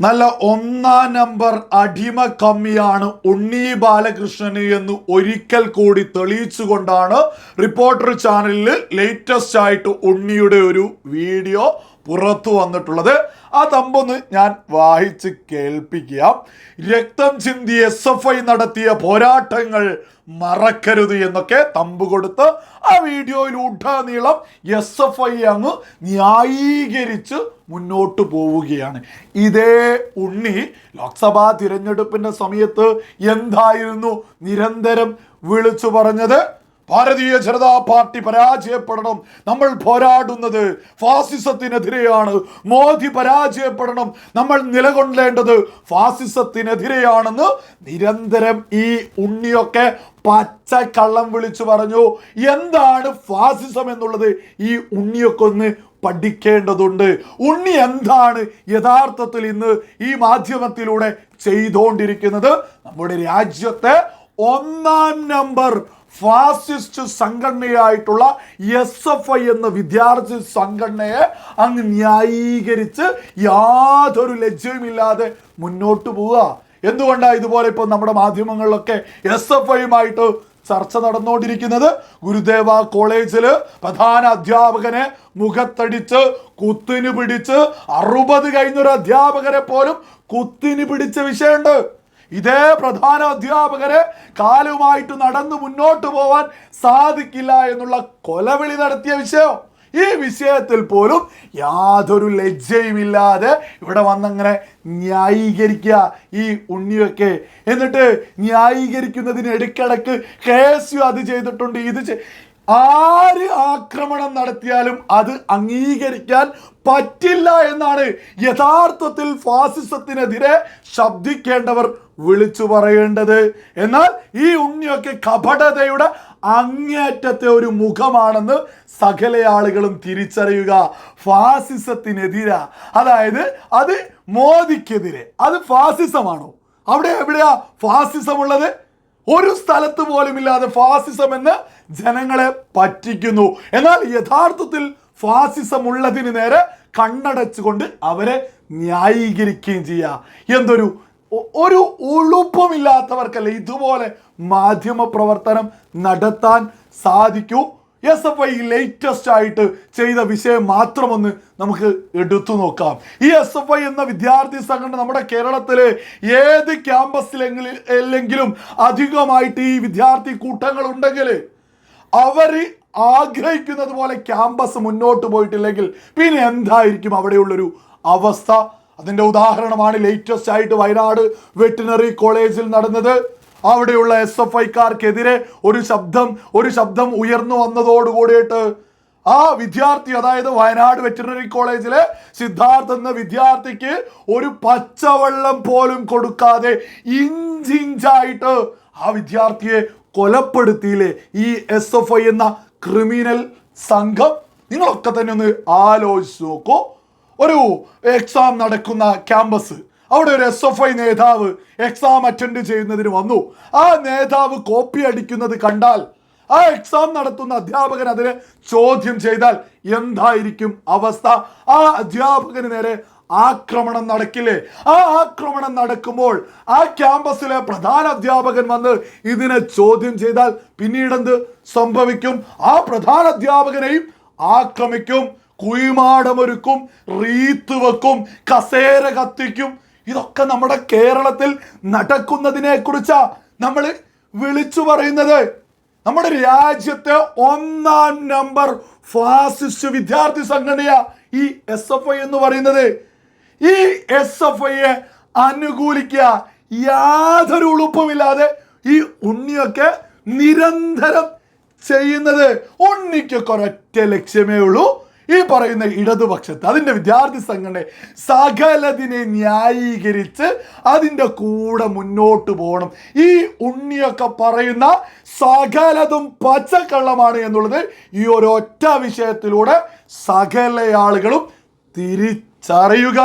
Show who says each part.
Speaker 1: നല്ല ഒന്നാം നമ്പർ അടിമ കമ്മിയാണ് ഉണ്ണി ബാലകൃഷ്ണന് എന്ന് ഒരിക്കൽ കൂടി തെളിയിച്ചുകൊണ്ടാണ് റിപ്പോർട്ടർ ചാനലിൽ ലേറ്റസ്റ്റ് ആയിട്ട് ഉണ്ണിയുടെ ഒരു വീഡിയോ പുറത്തു വന്നിട്ടുള്ളത്. ആ തമ്പൊന്ന് ഞാൻ വായിച്ച് കേൾപ്പിക്കുക. രക്തം ചിന്തി എസ് എഫ് ഐ നടത്തിയ പോരാട്ടങ്ങൾ മറക്കരുത് എന്നൊക്കെ തമ്പ് കൊടുത്ത് ആ വീഡിയോയിൽ ഉടനീളം എസ് എഫ് ഐ അങ്ങ് ന്യായീകരിച്ച് മുന്നോട്ട് പോവുകയാണ്. ഇതേ ഉണ്ണി ലോക്സഭാ തിരഞ്ഞെടുപ്പിന്റെ സമയത്ത് എന്തായിരുന്നു നിരന്തരം വിളിച്ചു പറഞ്ഞത്? ഭാരതീയ ജനതാ പാർട്ടി പരാജയപ്പെടണം. നമ്മൾ പോരാടുന്നത് ഫാസിസത്തിനെതിരെയാണ്. മോദി പരാജയപ്പെടണം. നമ്മൾ നിലകൊള്ളേണ്ടത് ഫാസിസത്തിനെതിരെയാണെന്ന് നിരന്തരം ഈ ഉണ്ണിയൊക്കെ പച്ച കള്ളം വിളിച്ചു പറഞ്ഞു. എന്താണ് ഫാസിസം എന്നുള്ളത്? ഈ ഉണ്ണിയൊക്കെ ഒന്ന് പഠിക്കേണ്ടതുണ്ട്. ഉണ്ണി എന്താണ് യഥാർത്ഥത്തിൽ ഇന്ന് ഈ മാധ്യമത്തിലൂടെ ചെയ്തുകൊണ്ടിരിക്കുന്നത് നമ്മുടെ രാജ്യത്തെ ഒന്നാം നമ്പർ ഫാസിസ്റ്റ് സംഘടനയായിട്ടുള്ള എസ് എഫ് ഐ എന്ന വിദ്യാർത്ഥി സംഘടനയെ അങ്ങ് ന്യായീകരിച്ച് യാതൊരു ലജ്ജയുമില്ലാതെ മുന്നോട്ട് പോവുക. എന്തുകൊണ്ടാണ് ഇതുപോലെ ഇപ്പോൾ നമ്മുടെ മാധ്യമങ്ങളിലൊക്കെ എസ് എഫ് ഐയുമായിട്ട് ചർച്ച നടന്നുകൊണ്ടിരിക്കുന്നത്? ഗുരുദേവ കോളേജിൽ പ്രധാന അധ്യാപകനെ മുഖത്തടിച്ച് കുത്തിന് പിടിച്ച് അറുപത് കഴിഞ്ഞൊരു അധ്യാപകരെ പോലും കുത്തിന് പിടിച്ച വിഷയമുണ്ട്. ഇതേ പ്രധാന അധ്യാപകരെ കാലുമായിട്ട് നടന്നു മുന്നോട്ട് പോവാൻ സാധിക്കില്ല എന്നുള്ള കൊലവിളി നടത്തിയ വിഷയം. ഈ വിഷയത്തിൽ പോലും യാതൊരു ലജ്ജയുമില്ലാതെ ഇവിടെ വന്നങ്ങനെ ന്യായീകരിക്കുക ഈ ഉണ്ണിയൊക്കെ. എന്നിട്ട് ന്യായീകരിക്കുന്നതിന് ഇടയ്ക്കിടക്ക് കേസ് അത് ചെയ്തിട്ടുണ്ട്. ഇത് ആര് ആക്രമണം നടത്തിയാലും അത് അംഗീകരിക്കാൻ പറ്റില്ല എന്നാണ് യഥാർത്ഥത്തിൽ ഫാസിസത്തിനെതിരെ ശബ്ദിക്കേണ്ടവർ വിളിച്ചു പറയേണ്ടത്. എന്നാൽ ഈ ഉണ്ണിയൊക്കെ കപടതയുടെ അങ്ങേറ്റത്തെ ഒരു മുഖമാണെന്ന് സകല ആളുകളും തിരിച്ചറിയുക. ഫാസിസത്തിനെതിരാ. അതായത് അത് മോദിക്കെതിരെ. അത് ഫാസിസമാണോ? അവിടെ എവിടെയാ ഫാസിസം ഉള്ളത് ഒരു സ്ഥലത്ത് പോലും ഇല്ലാതെ ഫാസിസം എന്ന് ജനങ്ങളെ പറ്റിക്കുന്നു. എന്നാൽ യഥാർത്ഥത്തിൽ ഫാസിസം ഉള്ളതിന് നേരെ കണ്ണടച്ചുകൊണ്ട് അവരെ ന്യായീകരിക്കുകയും ചെയ്യുക എന്തൊരു ഒരു ഉളുപ്പമില്ലാത്തവർക്കല്ല ഇതുപോലെ മാധ്യമ പ്രവർത്തനം നടത്താൻ സാധിക്കൂ? എസ് എഫ് ഐ ലേറ്റസ്റ്റ് ആയിട്ട് ചെയ്ത വിഷയം മാത്രമൊന്ന് നമുക്ക് എടുത്തു നോക്കാം. ഈ എസ് എഫ് ഐ എന്ന വിദ്യാർത്ഥി സംഘടന നമ്മുടെ കേരളത്തിലെ ഏത് ക്യാമ്പസിലെങ്കിലും അല്ലെങ്കിലും അധികമായിട്ട് ഈ വിദ്യാർത്ഥി കൂട്ടങ്ങൾ ഉണ്ടെങ്കിൽ അവർ ആഗ്രഹിക്കുന്നത് പോലെ ക്യാമ്പസ് മുന്നോട്ട് പോയിട്ടില്ലെങ്കിൽ പിന്നെ എന്തായിരിക്കും അവിടെയുള്ളൊരു അവസ്ഥ? അതിന്റെ ഉദാഹരണമാണ് ലേറ്റസ്റ്റ് ആയിട്ട് വയനാട് വെറ്റിനറി കോളേജിൽ നടന്നത്. അവിടെയുള്ള എസ് എഫ് ഐക്കാർക്കെതിരെ ഒരു ശബ്ദം ഒരു ശബ്ദം ഉയർന്നു വന്നതോടുകൂടിയിട്ട് ആ വിദ്യാർത്ഥി അതായത് വയനാട് വെറ്റിനറി കോളേജിലെ സിദ്ധാർത്ഥ എന്ന വിദ്യാർത്ഥിക്ക് ഒരു പച്ചവെള്ളം പോലും കൊടുക്കാതെ ഇഞ്ചിഞ്ചായിട്ട് ആ വിദ്യാർത്ഥിയെ കൊലപ്പെടുത്തിയില്ലേ ഈ എസ് എഫ് ഐ എന്ന ക്രിമിനൽ സംഘം? നിങ്ങളൊക്കെ തന്നെ ഒന്ന് ആലോചിച്ച് നോക്കൂ. ഒരു എക്സാം നടക്കുന്ന ക്യാമ്പസ് അവിടെ ഒരു എസ് എഫ് ഐ നേതാവ് എക്സാം അറ്റൻഡ് ചെയ്യുന്നതിന് വന്നു. ആ നേതാവ് കോപ്പി അടിക്കുന്നത് കണ്ടാൽ ആ എക്സാം നടത്തുന്ന അധ്യാപകൻ അതിനെ ചോദ്യം ചെയ്താൽ എന്തായിരിക്കും അവസ്ഥ? ആ അധ്യാപകന് നേരെ ആക്രമണം നടക്കില്ലേ? ആ ആക്രമണം നടക്കുമ്പോൾ ആ ക്യാമ്പസിലെ പ്രധാന അധ്യാപകൻ വന്ന് ഇതിനെ ചോദ്യം ചെയ്താൽ പിന്നീട് സംഭവിക്കും? ആ പ്രധാന അധ്യാപകനെയും ആക്രമിക്കും. കുയിമാടമൊരുക്കും റീത്ത് വെക്കും കസേര കത്തിക്കും. ഇതൊക്കെ നമ്മുടെ കേരളത്തിൽ നടക്കുന്നതിനെ കുറിച്ചാ നമ്മൾ വിളിച്ചു പറയുന്നത്. നമ്മുടെ രാജ്യത്തെ ഒന്നാം നമ്പർ ഫാസിസ്റ്റ് വിദ്യാർത്ഥി സംഘടനയാ ഈ എസ് എഫ് ഐ എന്ന് പറയുന്നത്. ഈ എസ് എഫ് ഐയെ അനുകൂലിക്കുക യാതൊരു ഉളുപ്പുമില്ലാതെ ഈ ഉണ്ണിയൊക്കെ നിരന്തരം ചെയ്യുന്നത്. ഉണ്ണിക്കൊക്കെ ഒരൊറ്റ ലക്ഷ്യമേ ഉള്ളൂ. ഈ പറയുന്ന ഇടതുപക്ഷത്ത് അതിന്റെ വിദ്യാർത്ഥി സംഘടന സകലതിനെ ന്യായീകരിച്ച് അതിന്റെ കൂടെ മുന്നോട്ട് പോകണം. ഈ ഉണ്ണിയൊക്കെ പറയുന്ന സകലതും പച്ചക്കള്ളമാണ് എന്നുള്ളത് ഈ ഒരൊറ്റ വിഷയത്തിലൂടെ സകല ആളുകളും തിരിച്ചറിയുക.